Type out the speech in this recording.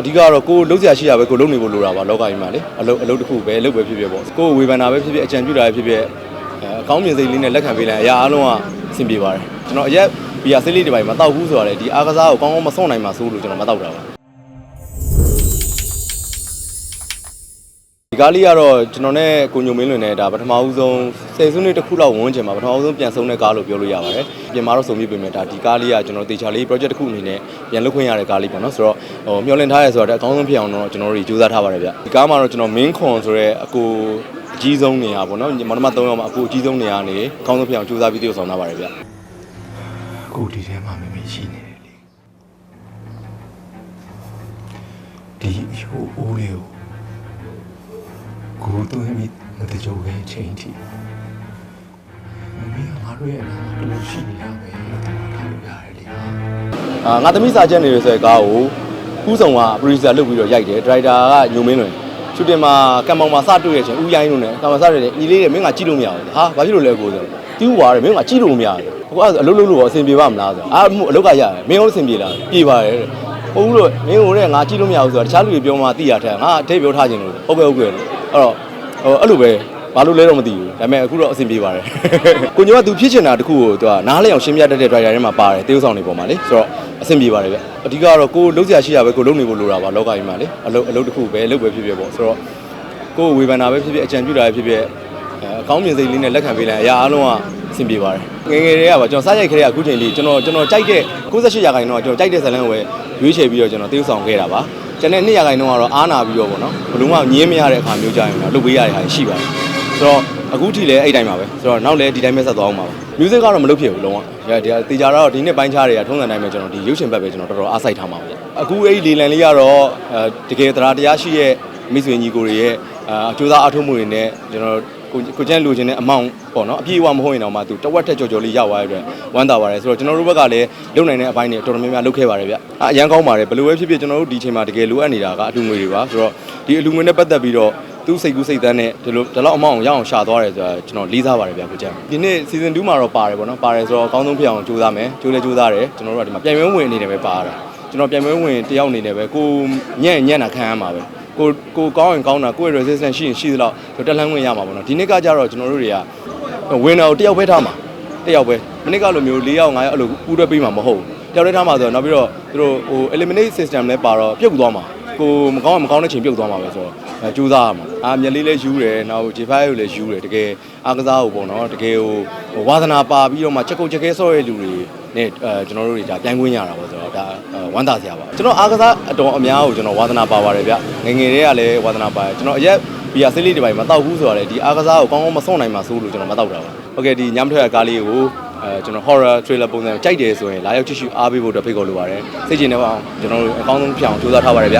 အဓိကတော့ကိုယ်လုံးစရာရှိတာပဲကိုယ်လုံးနေဖို့လိုတာပါလောကကြီးမှာလေအလုပ်အလုပ်တစ်ခုပဲအလုပ်ပဲဖြစ်ဖြစ်ပေါ့ကိုယ်ဝေဖန်တာပဲဖြစ်ဖြစ်အကြံပြုတာပဲဖြစ်ဖြစ်အဲအကောင်းမြင်စိတ်လေးနဲ့လက်ခံပေးလိုက်အရာအားလုံးကအဆင်ပြေပါတယ်ကျွန်တော်အရက်ဘီယာဆေးလေးတစ်ပိုင်းမတောက်ဘူးဆိုတာလေဒီအားကစားကိုကောင်းကောင်းမစွန့်နိုင်ပါဆိုလို့ကျွန်တော်မတောက်တာပါ ကားလေးကတော့ကျွန်တော်နဲ့ကိုညုံမင်းလွင်နဲ့ဒါပထမဦးဆုံးဆယ်စုနှစ်တစ်ခုလောက်ဝန်းကျင်မှာပထမဦးဆုံးပြန်ဆုံးတဲ့ကားလို့ပြောလို့ရပါတယ်ပြင်မာတော့စုံပြပြင်မယ်ဒါဒီကားလေးကကျွန်တော်တေချာလေး project တစ်ခုအနေနဲ့ပြန်လုပ်ခွင့်ရတဲ့ကားလေးပေါ့နော်ဆိုတော့ဟိုမျှော်လင့်ထားရဲဆိုတော့အကောင်းဆုံးဖြစ်အောင်တော့ကျွန်တော်တို့ကြိုးစားထားပါတယ်ဗျဒီကားမှာတော့ကျွန်တော်မင်းခွန်ဆိုတဲ့အကိုအကြီးဆုံးနေရာပေါ့နော်မနမ3ယောက်မှာအကိုအကြီးဆုံးနေရာနေအကောင်းဆုံးဖြစ်အောင်ကြိုးစားပြီးတည်ဆောင်ထားပါတယ်ဗျအခုဒီထဲမှာမမေရှိနေတယ်လေဒီဟိုအိုးလေးကိုကို သွင်းပြီးမတကြိုခဲချင်းတီမမေကငါတို့ရဲ့အနာမှာတူရှိနေရမယ်လို့ပြောထားလို့ရတယ်လေအာငါသမီးစာချက်နေရဆိုတဲ့ကားကိုဥဆောင်က producer လုပ်ပြီးတော့ရိုက်တယ်ဒရိုက်တာကညုံမင်းလွင်ရှူတင်မှာကံမောင်မှာစတွေ့ရချင်းဥရိုင်းလို့နဲ့ကံမောင်စတွေ့တယ်ညီလေးတွေမင်းကကြည့်လို့မရဘူးဟာဘာဖြစ်လို့လဲကိုဆိုတီးွားတယ်မင်းကကြည့်လို့မရဘူးဟိုအဲ့အလုပ်လုပ်လို့အဆင်ပြေပါမလားဆိုအာအလုပ်ကရတယ်မင်းရောအဆင်ပြေလားပြေပါတယ်ဟုတ်ဘူးလို့မင်းကိုလည်းငါကြည့်လို့မရဘူးဆိုတော့တခြားလူတွေပြောမှသိရတဲ့ငါအထိတ်ပြောထားခြင်းလို့ဟုတ်ကဲ့ဟုတ်ကဲ့ အဲ့တော့ဟိုအဲ့လိုပဲဘာလို့လဲတော့မသိဘူးဒါပေမဲ့အခုတော့အဆင်ပြေပါတယ်ကိုညကသူဖြစ်ချင်တာတခုကိုသူကနားလဲအောင်ရှင်းပြတတ်တဲ့ driver ထဲမှာပါတယ်တေးဥဆောင်တွေပေါ်မှာလေဆိုတော့အဆင်ပြေပါတယ်ဗျအဓိကတော့ကိုလုံးစရာရှိတာပဲကိုလုံးနေဖို့လိုတာပါလောကကြီးမှာလေအလုပ်အလုပ်တစ်ခုပဲအလုပ်ပဲဖြစ်ဖြစ်ပေါ့ဆိုတော့ကိုဝေဖန်တာပဲဖြစ်ဖြစ်အကြံပြုတာပဲဖြစ်ဖြစ်အဲအကောင်းမြင်စိတ်လေးနဲ့လက်ခံပေးလိုက်အရာအားလုံးကအဆင်ပြေပါတယ်ငယ်ငယ်တွေကပါကျွန်တော်စားရိုက်ခဲ့တဲ့အခုချိန်လေးကျွန်တော်ကျွန်တော်ကြိုက်တဲ့68ရာခိုင်နှုန်းကကျွန်တော်ကြိုက်တဲ့ဇာတ်လမ်းကိုပဲရွေးချယ်ပြီးတော့ကျွန်တော်တေးဥဆောင်ခဲ့တာပါ ကျန်တဲ့2ရာခိုင်နှုန်းကတော့အားနာပြီးတော့ပေါ့နော်ဘလုံးကညင်းမရတဲ့အခါမျိုးကြရင်တော့လုပ်ပေးရတဲ့ဟာရှိပါတယ်ဆိုတော့အခုထိလည်းအဲ့တိုင်းပါပဲဆိုတော့နောက်လည်းဒီတိုင်းပဲဆက်သွားအောင်ပါပဲ music ကတော့မလုပ်ဖြစ်ဘူးလုံးဝဒီဒီတေချာတော့ဒီနှစ်ပိုင်းခြားတွေကထုံးစံတိုင်းပဲကျွန်တော်ဒီရုပ်ရှင်ဘက်ပဲကျွန်တော်တော်တော်အားစိုက်ထားမှာပါဗျအခုအဲ့ဒီလေလံလေးကတော့အဲတကယ်တရားတရားရှိရဲ့မိတ်ဆွေညီကိုတွေရဲ့အကြိုးစားအားထုတ်မှုတွေနဲ့ကျွန်တော် ကိုကိုကျန်းလိုချင်တဲ့အမောင့်ပေါ့နော်အပြည့်အဝမဟုတ်ရင်တော့မှသူတဝက်ထက်ကြော်ကြော်လေးရောက်သွားတဲ့အတွက်ဝမ်းသာပါတယ်ဆိုတော့ကျွန်တော်တို့ဘက်ကလည်းလုံနိုင်တဲ့အပိုင်းတွေတော်တော်များများလုပ်ခဲ့ပါတယ်ဗျအရန်ကောင်းပါတယ်ဘယ်လိုပဲဖြစ်ဖြစ်ကျွန်တော်တို့ဒီချိန်မှာတကယ်လိုအပ်နေတာကအလူငွေတွေပါဆိုတော့ဒီအလူငွေနဲ့ပတ်သက်ပြီးတော့သူစိတ်ကူးစိတ်တန်းနဲ့ဒီလိုဒီလောက်အမောင်းအောင်ရအောင်ရှာသွားတယ်ဆိုတာကျွန်တော်လေးစားပါတယ်ဗျာကိုကျန်ဒီနေ့ season 2မှာတော့ပါတယ်ပေါ့နော်ပါတယ်ဆိုတော့အကောင်းဆုံးဖြစ်အောင်ကြိုးစားမယ်ကြိုးလဲကြိုးစားတယ်ကျွန်တော်တို့ကဒီမှာပြန်ပွဲဝင်အနေနဲ့ပဲပါရတာကျွန်တော်ပြန်ပွဲဝင်တယောက်အနေနဲ့ပဲကိုညံ့ညံ့တာခံရမှာပဲ ကိုကိုကောင်းရင်ကောင်းတာကိုယ့်ရဲ့ resistance ရှိရင်ရှိသလောက်တက်လှမ်းဝင်ရမှာပေါ့နော်ဒီနေ့ကကြတော့ကျွန်တော်တို့တွေကဝင်တာကိုတယောက်ပဲထားမှာတယောက်ပဲမနေ့ကလိုမျိုး၄ယောက်၅ယောက်အဲ့လိုပူးတွဲပေးမှာမဟုတ်ဘူးတယောက်တည်းထားမှာဆိုတော့နောက်ပြီးတော့သူတို့ဟို eliminate system လဲပါတော့ပြုတ်သွားမှာကိုမကောင်းမကောင်းတဲ့ချိန်ပြုတ်သွားမှာပဲဆိုတော့အဲကြိုးစားရမှာအာမျက်လေးလည်းယူတယ်နောက် J5 ကိုလည်းယူတယ်တကယ်အားကစားကိုပေါ့နော်တကယ်ဟိုဟိုဝါသနာပါပြီးတော့မှချက်ကုတ်ချက်ခဲဆော့ရဲ့လူတွေ နဲ့အဲကျွန်တော်တို့တွေဒါပြိုင်ခွင့်ရတာပေါ့ဆိုတော့ဒါဝမ်းသာစရာပါကျွန်တော်အားကစားအတော်အများကိုကျွန်တော်ဝါသနာပါပါတယ်ဗျငယ်ငယ်တည်းကလည်းဝါသနာပါတယ်ကျွန်တော်အရက်ဘီယာဆေးလေးတစ်ပိုင်းမတောက်ဘူးဆိုတော့လေဒီအားကစားကိုကောင်းကောင်းမစွန့်နိုင်ပါဆိုလို့ကျွန်တော်မတောက်တာပါဟုတ်ကဲ့ဒီညမထွက်ရကားလေးကိုအဲကျွန်တော် horror trailer ပုံစံကြိုက်တယ်ဆိုရင်လာရောက်ကြည့်ရှုအားပေးဖို့အတွက်ဖိတ်ခေါ်လိုပါတယ်စိတ်ကျင်နေပါအောင်ကျွန်တော်တို့အကောင်းဆုံးဖြစ်အောင်ကြိုးစားထားပါတယ်ဗျ